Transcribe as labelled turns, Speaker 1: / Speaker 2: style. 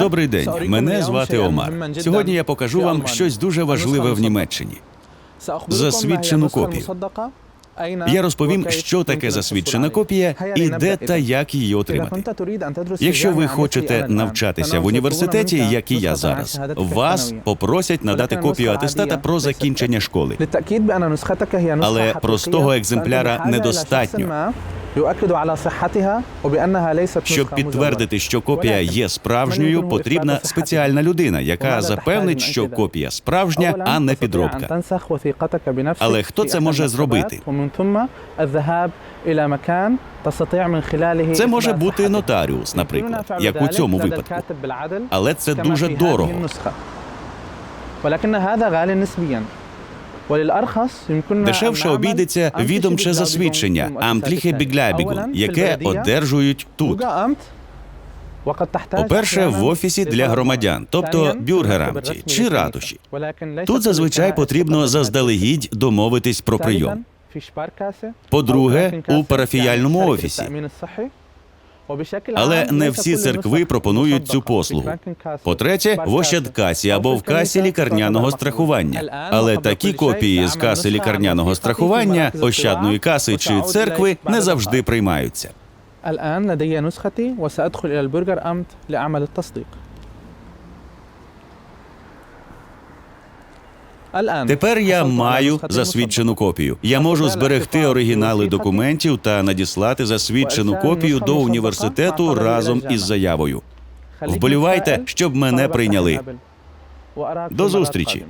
Speaker 1: Добрий день. Мене звати Омар. Сьогодні я покажу вам щось дуже важливе в Німеччині. Засвідчену копію. Я розповім, що таке засвідчена копія і де та як її отримати. Якщо ви хочете навчатися в університеті, як і я зараз, вас попросять надати копію атестата про закінчення школи. але простого екземпляра недостатньо. Щоб підтвердити, що копія є справжньою, потрібна спеціальна людина, яка запевнить, що копія справжня, а не підробка. Але хто це може зробити? Це може бути нотаріус, наприклад, як у цьому випадку. але це дуже дорого. Дешевше обійдеться відомче засвідчення Амтліхе
Speaker 2: Біглябігу,
Speaker 1: яке одержують тут. По-перше, в офісі для громадян, тобто бюргерамті чи ратуші. Тут зазвичай потрібно заздалегідь домовитись про прийом. По-друге, у парафіяльному офісі. Але
Speaker 2: عام
Speaker 1: не
Speaker 2: ليس
Speaker 1: всі
Speaker 2: كل
Speaker 1: церкви
Speaker 2: النسخ
Speaker 1: пропонують цю
Speaker 2: مصدقة.
Speaker 1: послугу.
Speaker 2: في Крафін Касі,
Speaker 1: По-третє, в
Speaker 2: Шпаркасі,
Speaker 1: Ощадкасі
Speaker 2: أو
Speaker 1: або в
Speaker 2: في
Speaker 1: касі
Speaker 2: الكنيسة
Speaker 1: лікарняного
Speaker 2: تعتبر
Speaker 1: страхування.
Speaker 2: مقبولة.
Speaker 1: Але
Speaker 2: الآن
Speaker 1: такі
Speaker 2: وقبل كل
Speaker 1: копії
Speaker 2: شيء
Speaker 1: з
Speaker 2: عمل
Speaker 1: каси
Speaker 2: نسخة
Speaker 1: лікарняного
Speaker 2: عن
Speaker 1: страхування,
Speaker 2: وثيقتي
Speaker 1: ощадної каси чи
Speaker 2: وتعود
Speaker 1: церкви
Speaker 2: إليك
Speaker 1: не
Speaker 2: بعد
Speaker 1: завжди
Speaker 2: دقائق.
Speaker 1: приймаються.
Speaker 2: الآن لدي نسختي وسأدخل إلى البرجر أمت لأعمل التصديق.
Speaker 1: Тепер я маю засвідчену копію. Я можу зберегти оригінали документів та надіслати засвідчену копію до університету разом із заявою. Вболівайте, щоб мене прийняли. До зустрічі.